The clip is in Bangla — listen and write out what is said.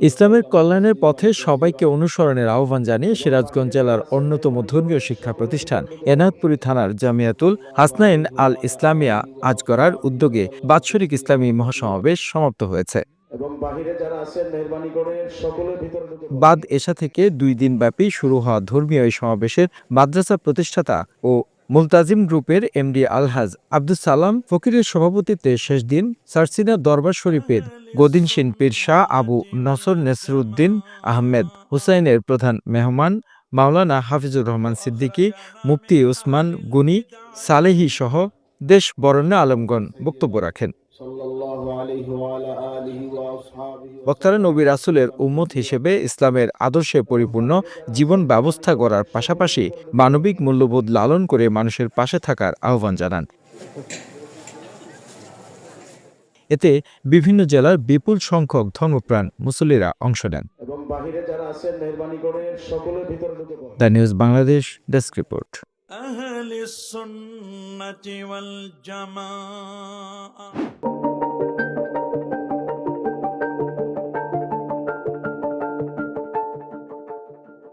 ইসলামের কল্যাণের পথে সবাইকে অনুসরণের আহ্বান জানিয়ে সিরাজগঞ্জ জেলার অন্যতম ধর্মীয় শিক্ষা প্রতিষ্ঠান এনায়তপুরি থানার জামিয়াতুল হাসনাইন আল ইসলামিয়া আজ করার উদ্যোগে বাৎসরিক ইসলামী মহাসমাবেশ সমাপ্ত হয়েছে। এবং বাহিরে যারা আছেন মেহরবানি করে সকলের ভিতরে বাদ এশা থেকে দুই দিন ব্যাপী শুরু হওয়া ধর্মীয় এই সমাবেশের মাদ্রাসা প্রতিষ্ঠাতা ও মুলতাজিম গ্রুপের এমডি আলহাজ আব্দুল সালাম ফকিরের সভাপতিত্বে শেষ দিন সারসিনা দরবার শরীফের গদিন শিন পীর শাহ আবু নসর নেসরুদ্দিন আহমেদ হুসাইনের প্রধান মেহমান মাওলানা হাফিজুর রহমান সিদ্দিকী, মুফতি ওসমান গুনি সালেহি সহ দেশ বরণ্য আলমগণ বক্তব্য রাখেন। বক্তারা নবী রাসুলের উম্মত হিসেবে ইসলামের আদর্শে পরিপূর্ণ জীবন ব্যবস্থা করার পাশাপাশি মানবিক মূল্যবোধ লালন করে মানুষের পাশে থাকার আহ্বান জানান। এতে বিভিন্ন জেলার বিপুল সংখ্যক ধর্মপ্রাণ মুসল্লিরা অংশ নেন। The news Bangladesh desk report.